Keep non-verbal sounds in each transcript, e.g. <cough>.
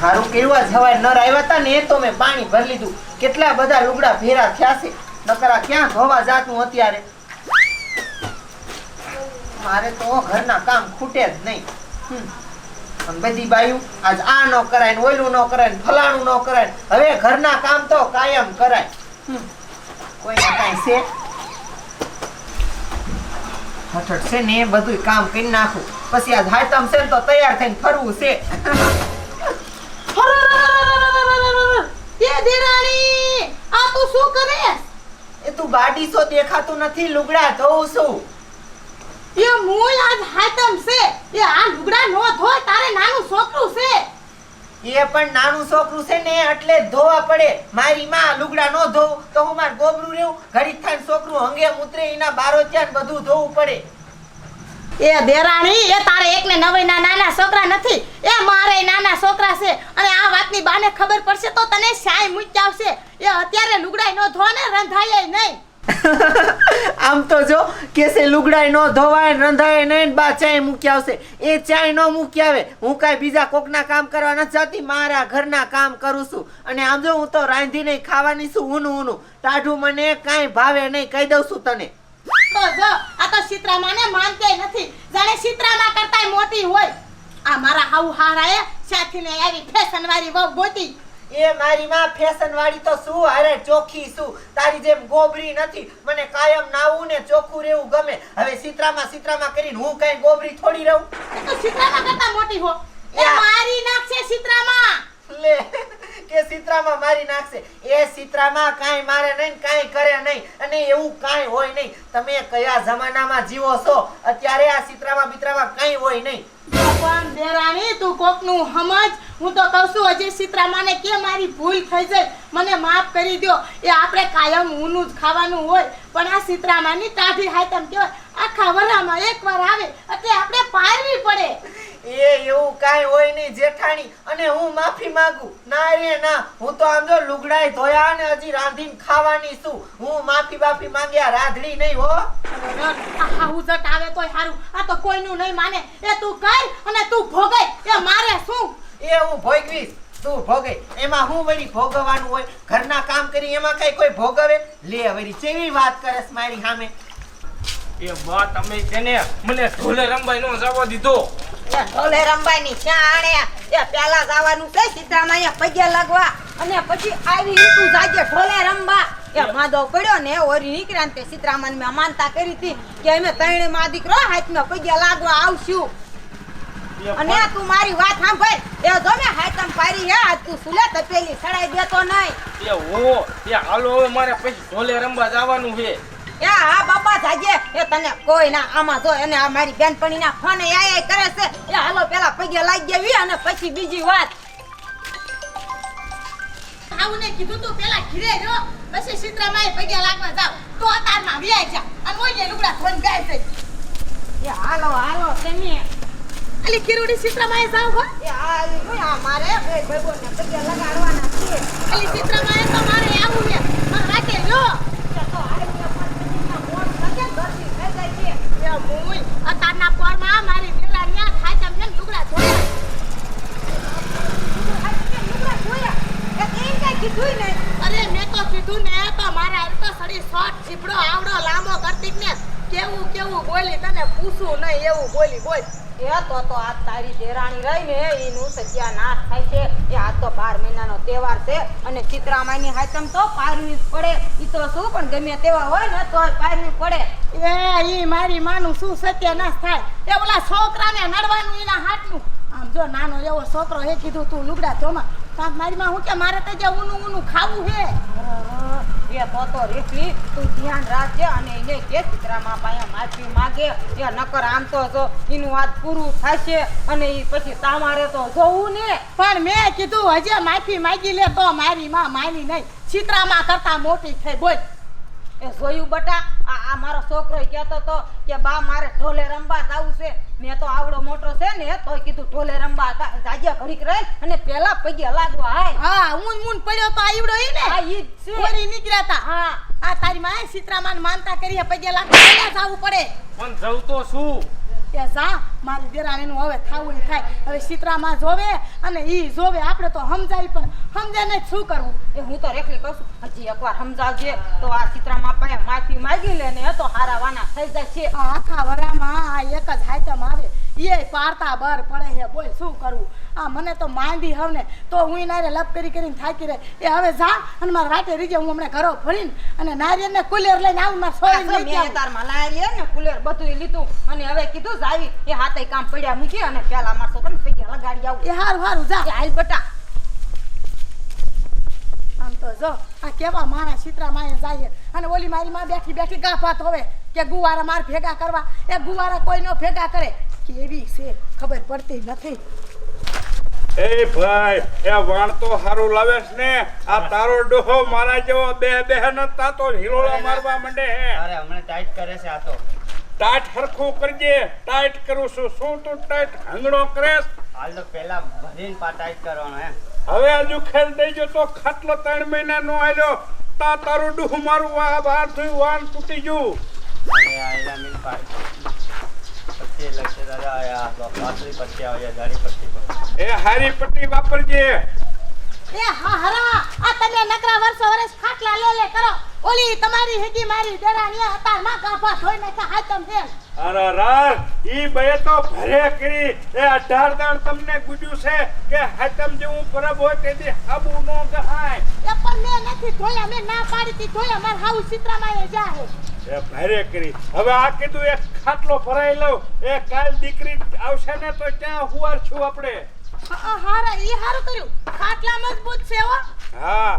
હારું કર્યું જવાય, નર આવ્યા હતા ને એ તો મેં પાણી ભરી લીધું. કેટલા બધા લુગડા ભેરા થયા છે. નકરા ક્યાં ધોવા જાતું અત્યારે? મારે તો ઘરના કામ ખૂટે જ નહીં. બધી બાયું આજ આ ન કરાય ને ઓયલું ન કરાય ને ફલાણું ન કરાય હવે ઘરના કામ તો કાયમ કરાય. કોઈને કાંઈ છે. હઠઠ છે ને એ બધું કામ કરી નાખું. પછી આ હાયતમ છે ને તો તૈયાર થઈને ફરવું છે એ દેરાણી આ તું શું કરે એ તું બાડી સો દેખાતું નથી લુગડા ધોઉં છું. એ મૂળ આજ હાતમ છે. એ આ લુગડા નો ધો તારે નાનું છોકરું છે. એ પણ નાનું છોકરું છે ને એટલે ધોવા પડે. મારી માં લુગડા નો ધોવું તો હું માર ગોબરું રહેવું ઘડીક થાય છોકરું હંગે ઉતરે એના બારો ત્યાં બધું ધોવું પડે. એ દેરાણી, એ તારે એકને નવયના નાના છોકરા નથી. એ મારે નાના છોકરા છે. અને આ વાતની બાને ખબર પડશે તો તને શાય મૂકી આવશે. એ અત્યારે લુગડાય નો ધો ને રંધાય નહીં. <laughs> આમ તો જો કેસે લુગડાય નો ધોવાય, રંધાય નહીં, બા ચાય મૂકી આવશે. એ ચાય નો મૂકી આવે. હું કાંઈ બીજા કોકના કામ કરવા નથી જતી, મારા ઘરના કામ કરું છું. અને આમ જો હું તો રાંધીને ખાવાની છું, ઊનું ઊનું. ટાઢું મને કાંઈ ભાવે નહીં, કહી દઉં છું તને. તો જો આ તો સીતરામાને માનતે નથી. જાણે સીતરામા કરતાય મોટી હોય. આ મારા હાઉ હારાએ સાથીને આવી ફેશન વાળી વહુ ગોતી. એ મારી માં ફેશન વાળી તો શું? અરે ચોખ્ખી શું? તારી જેમ ગોબરી નથી. મને કાયમ નાવું ને ચોખ્ખું રહેવું ગમે. હવે સીતરામાં સીતરામાં કરીને હું કઈ ગોબરી થોડી રહું? તો સિત્રામાં કરતા મોટી હો. એ. મારી નાખશે સીતરામા. લે. કે સિત્રામાં મારી નાખશે? એ સિત્રામાં કાંઈ મારે નહીં, કાંઈ કરે નહીં અને એવું કાંઈ હોય નહીં. તમે કયા જમાનામાં જીવો છો? અત્યારે આ સિત્રામાં બિત્રામાં કાંઈ હોય નહીં. પણ દેરાણી, તું કોકનું સમજ. હું તો કહું છું, હજી સીતરામાને કે મારી ભૂલ થઈ જાય? મને માફ કરી દ્યો. એ આપણે કાયમ ઊનું જ ખાવાનું હોય. પણ આ સીતરામાની ટાઢી હાયતમ કહેવાય આખા વરામાં એકવાર આવે એટલે આપણે પારવી પડે. એ એવું કાંઈ હોય નહીં જેઠાણી. અને હું માફી માંગુ. ના રે ના. હું તો આમ જો લુગડાય ધોયા અને હજી રાંધીને ખાવાની છું. હું માફી બાફી માંગ્યા રાધડી નહીં હો. આ હાહુ જટ આવે તોય હારું. આ તો કોઈનું નહીં માને. એ તું કર અને તું ભોગે. એ મારે શું? એ હું ભોગવીશ. તું ભોગે. એમાં હું વળી ભોગવવાનું હોય? ઘરના કામ કરી એમાં કઈ કોઈ ભોગવે? લે વળી કેવી વાત કરસ મારી સામે? એ બા તમે તેને મને ઢોલે રમવાય નો જવા દીધો. ઢોલે રંબાઈ ક્યાં આણે? એ પેલા જવાનું છે સીતામાં પગે લાગવા. અને પછી આવી તું જાજે ઢોલે રંબા એ માદો પડ્યો ને ઓરી નીકળ્યા તે સીતરામન મેં માનતા કરી હતી કે અમે ત્રણે માં દીકરો હાથમાં પગે લાગવા આવશું. અને તું મારી વાત સાંભળ. એ જો ને હાથમ પારી હે આજ તું સુલે તપેલી સડાઈ દેતો નહીં. એ હો એ હાલો હવે મારે પછી ઢોલે રમવા જવાનું છે. એ હા બાપા જાજે. એ તને કોઈ ના આમાં જો એને આ મારી બેનપણી ના ફોન આય કરે છે. એ હાલો પેલા પગે લાગી દેવી અને પછી બીજી વાત. હાઉને કીધું તું પેલા ઘીરે જો પછી સીતરામાએ પગે લાગવા જાવ. તો અતારમાં વ્યાય જા. અને ઓઈને લુગડા ફોન ગાય થઈ એ હાલો હાલો તમે અલી ખીરુડી માય જાવ હો. એ આ પગે લગાડવાના છે. અલી તો મારે આવું છે. રાખે લ્યો તો પણ પછીના મોઢ લગે ને ગરમી થઈ જાય છે એ અતારના પોરમાં મારી દેરાણીયા ખાચમ છે ને લુગડા ધોયા. તમે એ. અરે મેં તો કીધું ને, તો મારા તો સડી શોર્ટ ચીપડો આવડો, લાંબો કરતી ને કેવું કેવું બોલી તને પૂછું નહીં, એવું બોલી બોલ. એ તો તો આ તારી દેરાણી રહી ને, એનું સત્યાનાશ થાય છે, એ આ તો બાર મહિનાનો તહેવાર છે, અને ચિત્રામાની હાથમ તો પારવી પડે. તો શું, પણ ગમે તેવા હોય ને તો પારવી પડે. એ ઈ મારી માનું શું સત્યનાશ થાય? એ ઓલા છોકરાને નડવાનું એના હાથનું. આમ જો નાનો એવો છોકરો હે કીધું તું લુગડા ધોમાં. કાંક મારી માં હું કે મારે તો જે ઊનું ઊનું ખાવું હે? એ તો તો રેખલી તું ધ્યાન રાખજે અને એને કે ચિત્રામાં પાયા માફી માગે. એ નકર આમ તો જો એનું વાત પૂરું થશે અને એ પછી તમારે તો જોવું ને. પણ મેં કીધું હજે માફી માગી લે તો મારી માં માની નહીં. ચિત્રામાં કરતા મોટી થઈ બોલ. એ જોયું બટા આ આ મારો છોકરો કહેતો તો કે બા મારે ઢોલે રમવા જવું છે. મેં તો આવડો મોટો છે ને તોય કીધું ઢોલે રમવા જા- જાજે ઘડીક રહે અને પેલા પગે લાગવા હાય. હા ઊન મૂન પડ્યો તો આવડો ઈ ને. હા ઈ છે. ઓરી નીકળ્યા તા. હા. આ તારી માં સીતરામાન માનતા કરીએ પગે લાગવા જાવું પડે. પણ જવું તો શું? એ જા મારી દેરાણીનું હવે થાવું થાય. હવે સીતરામાં જોવે અને ઈ જોવે. આપણે તો સમજાય પણ સમજે ને શું કરવું. એ હું તો રેખલી કહું છું હજી એકવાર સમજાવજે. તો આ સીતરામાં પણ માફી માગી લે ને તો હારા વાના થઈ જાય છે આ આખા વરામાં આ એક જ હાઈટમ આવે. એ પારતા બર પડે હે બોલ શું કરવું આ મને તો માંદી હવ ને તો હું નારે લપ કરી કરીને થાકી રહે. એ હવે જા અને મારા વાટે રીજે હું હમણાં ઘરો ફરીને અને નારિયેળને કુલેર લઈને આવું મારા સોરી લઈ ગયા મેં તારમાં લાયેલી હે ને કુલેર બધું લીધું. અને હવે કીધું જાવી એ હાથે કામ પડ્યા મૂકી અને પેલા માર છોકરાને પૈયા લગાડી આવું. એ હારું હારું જા. હાલ બટા. આમ તો જો આ કેવા માણસ ચિત્રા માએ જાય અને ઓલી મારી માં બેઠી બેઠી ગાફાત હવે કે ગુવારા માર ભેગા કરવા. એ ગુવારા કોઈ નો ભેગા કરે. કેવી છે ખબર પડતી નથી. એ ભાઈ એ વાણ તો હારું લાવેશ ને. આ તારો ડોહો મારા જેવો બે બેહન હતા તો હિલોળા મારવા માંડે હે. અરે હમણાં ટાઈટ કરે છે આ તો. ટાઈટ હરખું કરજે. ટાઈટ કરું છું. શું તું ટાઈટ હંગણો કરેસ હાલ તો પેલા ભરીને પા ટાઈટ કરવાનો હે હવે હજુ ખેલ દેજો તો ખાટલો ત્રણ મહિના નો આવ્યો તા તારું ડોહું મારું આ બહાર થયું વાન તૂટી ગયું. અરે આયલા મિલ પાડ પછી લખશે દાદા પાતળી પટ્ટી આવે જાડી પટ્ટી પર એ હારી પટ્ટી વાપરજે. એ હા હરા. આ તમે નકરા વર્ષો વર્ષ ખાટલા લે લે કરો. ઓલી તમારી હેગી મારી દેરાણી હતા માં ગાફા ધોઈ નાખ્યા હાથમ ફેલ અરે રાર ઈ બે તો ભરે કરી. એ અઢાર દાણ તમને ગુજ્યું છે કે હાતમ જેવું પરબ હોય તેથી આબુ નો ગહાય. એ પણ મેં નથી ધોયા મેં ના પાડી તી ધોયા માર હાઉ ચિત્રામાં એ જા હે એ ભારે કરી. હવે આ કીધું એક ખાટલો ભરાઈ લઉં. એ કાલ દીકરી આવશે ને તો ક્યાં હુવાર છું આપણે. હારા ઈ હારું કર્યું. ખાટલા મજબૂત છે હો. હા.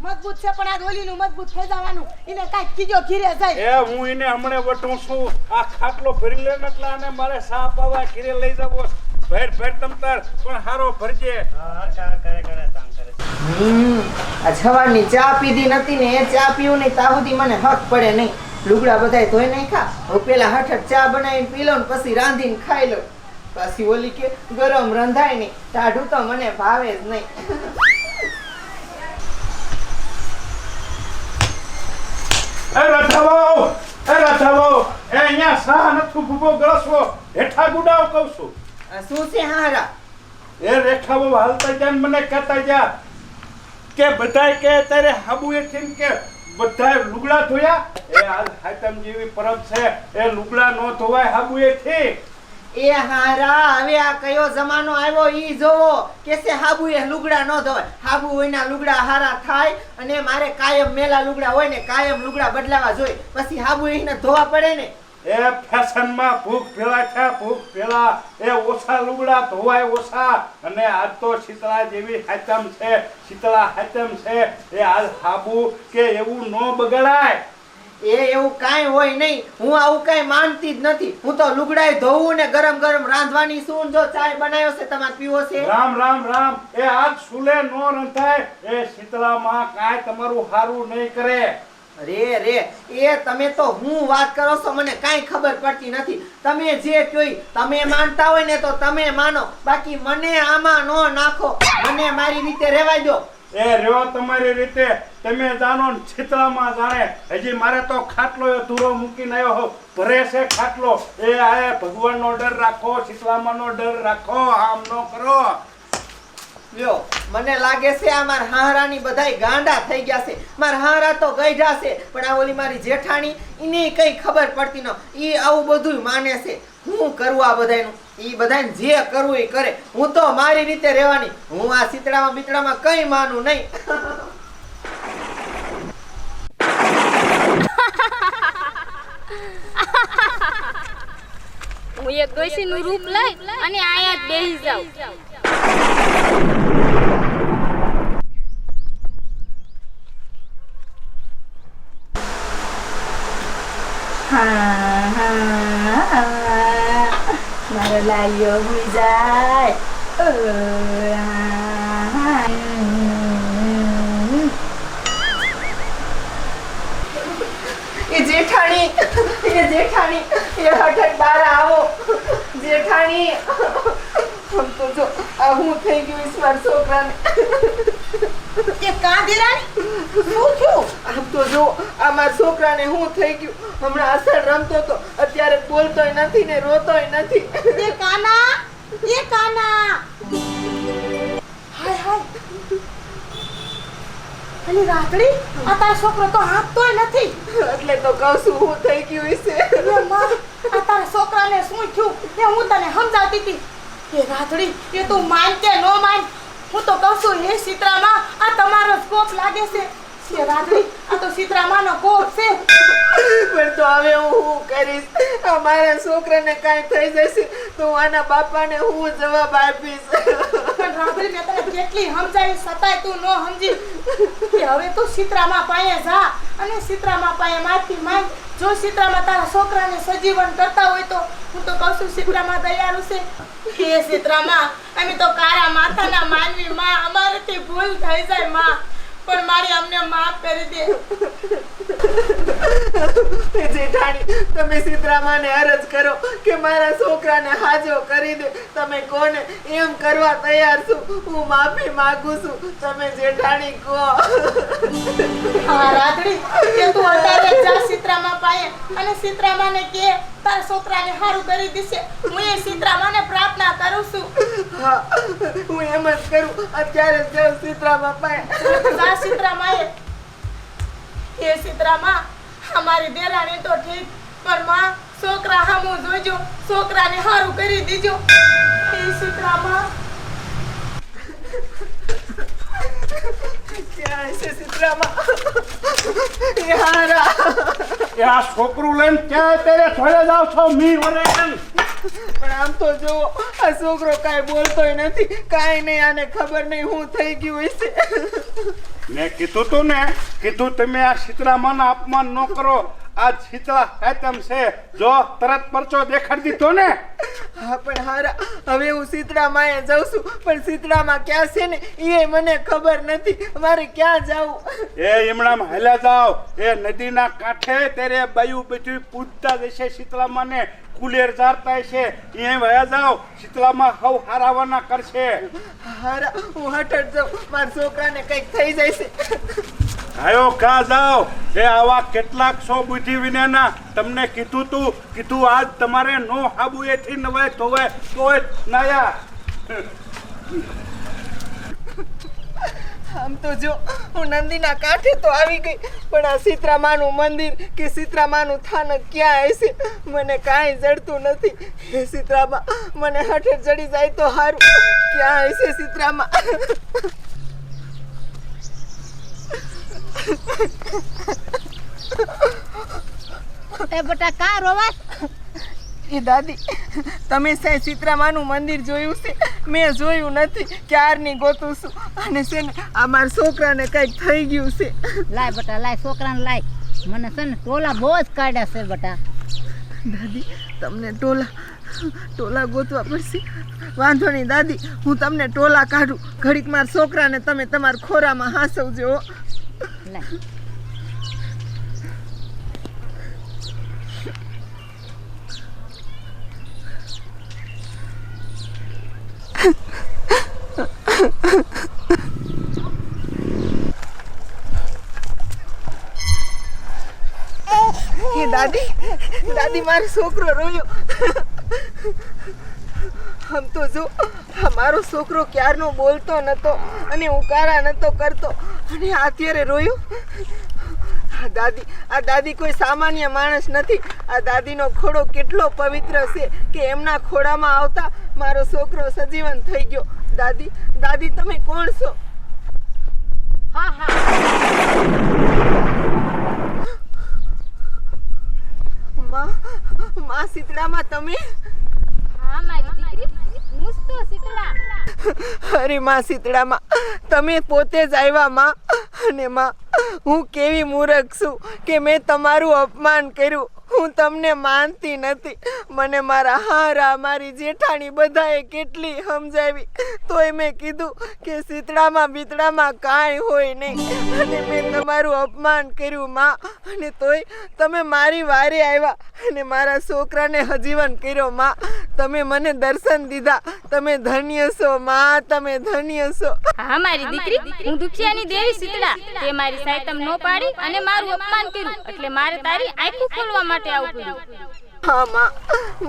મજબૂત છે પણ આ ડોલીનું મજબૂત થઈ જવાનું એને કાંઈક કીજો ઘીરે જાય. એ હું એને હમણે વટું છું. આ ખાટલો ભરી લે એટલે આને મારે સા પાવા ઘીરે લઈ જવો. ભેર ભેર તમ તાર પણ હારો ભરજે. હા કરે કરે કામ કરે હમ આ સવારની ચા પીધી નથી ને એ ચા પીવું નહીં ત્યાં સુધી મને હક પડે નહીં. લુગડા બધાય ધોઈ નાખ્યા. હું પેલા હઠ ચા બનાવીને પી લઉં ને પછી રાંધીને ખાઈ લઉં પછી ઓલી કે ગરમ રંધાય નહીં. ટાઢું તો મને ભાવે જ નહીં. એ રથાવો એ રથાવો એ અહીંયા સાહ નથી ભૂગો ગળસવો હેઠા ગુડાવ કહું છું. શું છે હારા? એ રેખાવો હાલતા જાય મને કહેતા જા. કે બધાય કે તારે હાબુ એથી કે બધાય લુગડા ધોયા? એ હાલ હાતમ જેવી પરબ છે. એ લુગડા નો ધોવાય હાબુ એથી એ હારા, હવે આ કયો જમાનો આવ્યો ઈ જોવો. કે છે હાબુ એ લુગડા ન ધોવાય. હાબુ એના લુગડા હારા થાય અને મારે કાયમ મેલા લુગડા હોય ને કાયમ લુગડા બદલાવા જોઈએ. પછી હાબુ એને ધોવા પડે ને? એ ફેશનમાં ભૂખ ભેળા છે ભૂખ ભેળા. એ ઓછા લુગડા ધોવાય ઓછા. અને આજ તો શીતળા જેવી હાચમ છે શીતળા હાચમ છે. એ આજ હાબુ કે એવું નો બગડાય. એ એવું કાંઈ હોય નહીં. હું આવું કાંઈ માનતી જ નથી. હું તો લુગડાય ધોવું ને ગરમ ગરમ રાંધવાની શું જો ચાય બનાવ્યો છે તમારે પીવો છે? રામ રામ રામ. એ આજ સુલે નો રંધાય. એ શીતળામાં કાંઈ તમારું હારું નહીં કરે. રે રે એ તમે તો હું વાત કરો છો, મને કાંઈ ખબર પડતી નથી. તમે જે કહ્યું તમે માનતા હોય ને તો તમે માનો. બાકી મને આમાં નો નાખો. મને મારી રીતે રહેવા દો. એ રહ્યો તમારી રીતે. તમે જાણો ને છીતળામાં જાણે. હજી મારે તો ખાટલો ધૂરો મૂકીને આવ્યો હો ભરે છે ખાટલો. એ આ ભગવાનનો ડર રાખો, છીતળામાંનો ડર રાખો, આમ નો કરો. લ્યો, મને લાગે છે આ મારા હારાની બધાય ગાંડા થઈ ગયા છે. મારા હારા તો ગઈઢા છે, પણ આ ઓલી મારી જેઠાણી એને કઈ ખબર પડતી ન. ઈ આવું બધું માને છે. હું કરું આ બધાયનું? ઈ બધાને જે કરવું એ કરે. હું તો મારી રીતે રહેવાની. હું આ શીતળામાં બીતળામાં કઈ માનું નહીં. હું એક ડોશીનું રૂપ લઈ અને આયા જ બેસી જાઉં. Mara layo huizay. जेठानी ये जेठानी ये हठक बार आओ जेठानी આમ તો જો આ હું થઈ ગયું ઈશ્વર છોકરાને. એ કાંધીરાણી શું થયું આમ તો જો આ મારા છોકરાને હું થઈ ગયું. હમણાં અસર રમતો તો અત્યારે બોલતોય નથી ને રોતોય નથી. એ કાના? એ કાના? હાય હાય. અલી રાતડી આ તારો છોકરો તો હાથતોય નથી. એટલે તો કહું છું હું થઈ ગયું માં આ તારા છોકરાને શું થયું? એ હું તને સમજાવતી હતી. એ રાતડી એ તું માન કે નો માન? હું તો કહું છું હે સીતરામાં આ તમારો જ કોપ લાગે છે. એ રાતડી આ તો સીતરામાનો કોપ છે. પણ તો હવે હું શું કરીશ? અમારા છોકરાને કાંઈ થઈ જશે તો આના બાપાને હું જવાબ આપીશ? પણ મેં તને કેટલી સમજાવી છતાંય તું ન સમજી. કે હવે તું સીતરામાં પાસે જા અને સીતરામાં પાસે માફી માંગ. જો સીતરામાં તારા છોકરાને સજીવન કરતા હોય તો હું તો કહું છું સીતરામાં દયાળુ છે. હે સીતરામા અમે તો કાળા માથાના માનવી માં. અમારાથી ભૂલ થઈ જાય માં. પણ મારી અમને માફ કરી દે. <laughs> જેઠાણી તમે સીતરામાને અરજ કરો કે મારા છોકરાને હાજો કરી દે. તમે કોને એમ કરવા તૈયાર છું? હું માફી માંગુ છું. તમે જેઠાણી કહો. <laughs> હા કે તું અટારે જા સીતરામા પાયે અને સીતરામાને કે તાર છોકરાને હારું કરી દેશે. હું એ સીતરામાને પ્રાર્થના કરું છું. હા હું એમ જ કરું. અત્યારે જ સીતરામા પાયે જા સીતરામાએ એ સીતરામા અમારી દેરાણી તો ઠીક પણ માં છોકરા હામો જોજો છોકરાને સારું કરી દીજો. એ સીતરામા. ક્યાં છે સીતરામા? એ એ આ છોકરું લઈને ક્યાં અત્યારે થોડે જાવ છો મી વરે પણ આમ તો જો આ છોકરો કાંઈ બોલતોય નથી કાંઈ નહીં આને ખબર નહીં હું થઈ ગયું હશે. મેં કીધું તું ને કીધું તમે આ શીતળામાના અપમાન ન કરો. આ શીતળા આઈટમ છે. જો તરત પરચો દેખાડી દીધો ને. હા પણ હારા હવે હું શીતળામાં એ જાઉં છું. પણ શીતળામાં ક્યાં છે ને એ મને ખબર નથી. મારે ક્યાં જાવું એ ઈમણામ હેલા જાવ એ નદીના કાંઠે તેરે બાયું બધું પૂજતા જશે શીતળામાને. કુલેર જારતા છે. એ વયા જાવ શીતલામાં હવ હારાવાના કરશે. હારા હું હઠ જાઉં. મારા છોકરાને કંઈક થઈ જશે. આયો કા જાવ એ આવા કેટલાક સો બુદ્ધિ વિનાના તમને કીધું તું. કીધું આજ તમારે નો હાબુ એથી નવાય ધોવાય તોય નાયા. આમ તો જો, હું નંદીના કાંઠે તો આવી ગઈ, પણ આ સીતરામાનું મંદિર કે સીતરામાનું થાનક ક્યાં હશે? મને કાંઈ જડતું નથી. હે સીતરામા, મને હઠે જડી જાય તો સારું ક્યાં હશે સીતરામા? એ બટા, કા રોવાસ એ દાદી તમે સાંઈ સીતરામાનું મંદિર જોયું છે? મેં જોયું નથી ક્યારની ગોતું છું? અને છે ને આ મારા છોકરાને કંઈક થઈ ગયું છે. લાય બટા લાય છોકરાને લાય. મને છે ને ટોલા બહુ જ કાઢ્યા છે બટા. દાદી તમને ટોલા ટોલા ગોતવા પડશે. વાંધો નહીં દાદી હું તમને ટોલા કાઢું. ઘડીક મારા છોકરાને તમે તમારા ખોરામાં હાંસવજો. લાય. હે દાદી દાદી, મારો છોકરો રોયો. આમ તો જો મારો છોકરો ક્યારનો બોલતો નતો અને ઉકારા નતો કરતો અને અત્યારે રોયો. આ દાદી આ દાદી કોઈ સામાન્ય માણસ નથી. આ દાદીનો ખોડો કેટલો પવિત્ર છે કે એમના ખોડામાં આવતા મારો છોકરો સજીવન થઈ ગયો. દાદી દાદી તમે કોણ છો? હા હા. માં માં શીતળામાં તમે? હા મારી દીકરી. હું તો શીતળા. અરે માં શીતળામાં તમે પોતે જ આવ્યા માં. અને માં હું કેવી મૂર્ખ છું કે મેં તમારું અપમાન કર્યું. હું તમને માનતી નથી. મને મારા હારા, મારી જેઠાણી બધાએ કેટલી સમજાવી. તોય મેં કીધું કે શીતળામાં બીતળામાં કાંઈ હોય નહીં. અને મેં તમારું અપમાન કર્યું, માં. અને તોય તમે મારી વારે આવ્યા અને મારા છોકરાને હજીવન કર્યો, માં. તમે મને દર્શન દીધા. તમે ધન્ય છો, માં. તમે ધન્ય છો. હા, મારી દીકરી. હું દુખિયાની દેવી શીતળા. તે મારી સાયતમ નો પાડી અને મારું અપમાન કર્યું. એટલે મારે તારી આંખો ખોલવા માટે આવું હા માં.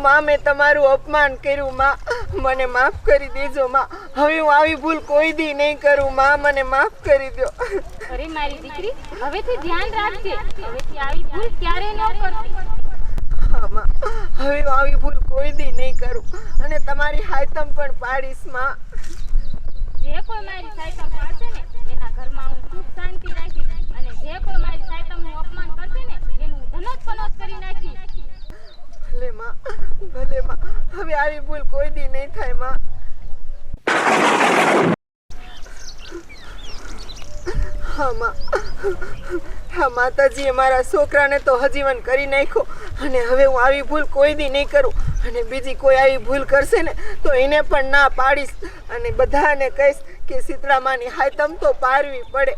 માં મેં તમારું અપમાન કર્યું માં. મને માફ કરી દેજો માં. હવે હું આવી ભૂલ કોઈ દી નહીં કરું માં. મને માફ કરી દો. અરે મારી દીકરી હવેથી ધ્યાન રાખજે. હવેથી આવી ભૂલ ક્યારે ન કરતી. હા માં. હવે હું આવી ભૂલ કોઈ દી નહીં કરું. અને તમારી હાયતમ પણ પાડીશમાં. જે કોઈ મારી સાયતમ પાડશે ને એના ઘરમાં હું સુખ શાંતિ રાખીશ. અને જે કોઈ મારી સાયતમનું અપમાન કરશે ને ધનોત પનોત કરી નાખી. ભલે માં ભલે માં. હવે આવી ભૂલ કોઈ દી નહીં થાય, માં. હા માં. હા, માતાજીએ મારા છોકરાને તો હજીવન કરી નાખ્યો. અને હવે હું આવી ભૂલ કોઈ દી નહીં કરું. અને બીજી કોઈ આવી ભૂલ કરશે ને, તો એને પણ ના પાડીશ. અને બધાને કહીશ કે શીતળામાની હાયતમ તો પારવી પડે.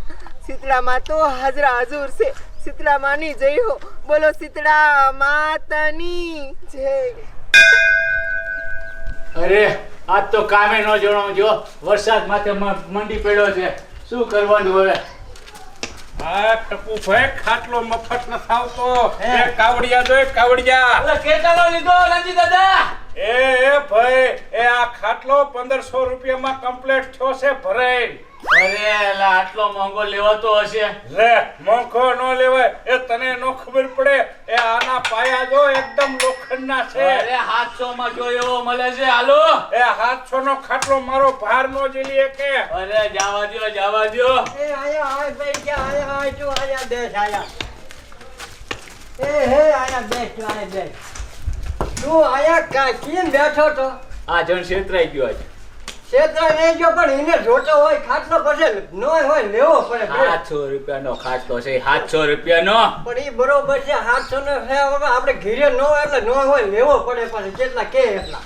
શીતળામાં તો હાજરા હજુર છે. શીતળામાની જઈ હો. બોલો શીતળા માતાની જય. અરે આજ તો કામે ન જણાવું જો. વરસાદ માથે મંડી પડ્યો છે. શું કરવાનું હવે? હા ટપુ ભાઈ ખાટલો મફત ન થાવતો એ કાવડિયા દો કાવડિયા. અલા, કેટલાનો લીધો રંજી દાદા? એ એ ભાઈ એ આ ખાટલો પંદરસો રૂપિયામાં કમ્પ્લીટ થયો છે ભરાઈ અરે આટલો મોંઘો લેવાતો હશે. લે મોંઘો ન લેવાય. એ તને નો ખબર પડે. એ આના પાયા જો એકદમ લોખંડના છે. અરે હાથસો માં જો એવો મળે છે હાલો. એ હાથસો નો ખાટલો મારો ભાર નો ઝીલી કે અરે જાવા દ્યો જાવા દ્યો. એ આયા આય ભાઈ કે આયા આય તું આયા દેશ આયા. એ હે આયા દેશ આયા દેશ તું આયા કા કેમ બેઠો તો આ જણ છેતરાઈ ગયો આજે. ક્ષેત્ર નહીં ગયો પણ એને જોતો હોય ખાટલો પછી નો હોય લેવો પડે સાતસો રૂપિયાનો ખાટલો છે સાતસો રૂપિયાનો. પણ એ બરોબર છે સાતસો નો છે આપણે ઘીરે નો એટલે નો હોય લેવો પડે પછી જેટલા કે એટલા.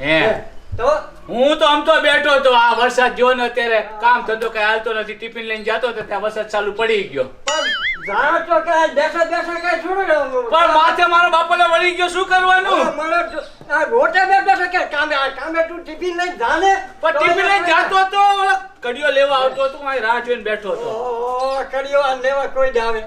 હે. તો? હું તો આમ તો બેઠો તો આ વરસાદ જો ને અત્યારે કામ ધંધો કઈ હાલતો નથી ટિફિન લઈને જતો તો ત્યાં વરસાદ ચાલુ પડી ગયો. પણ જાણો કે પણ માથે મારો બાપોને વળી ગયો શું કરવાનું? મને આ રોટે બેઠો છે કે કામે તું ટિફિન લઈને જાને? પણ ટિફિન લઈને જાતો હતો ઓલો કડિયો લેવા આવતો હતો હું રાહ જોઈને બેઠો હતો. ઓ કડિયો આ લેવા કોઈ જ આવે.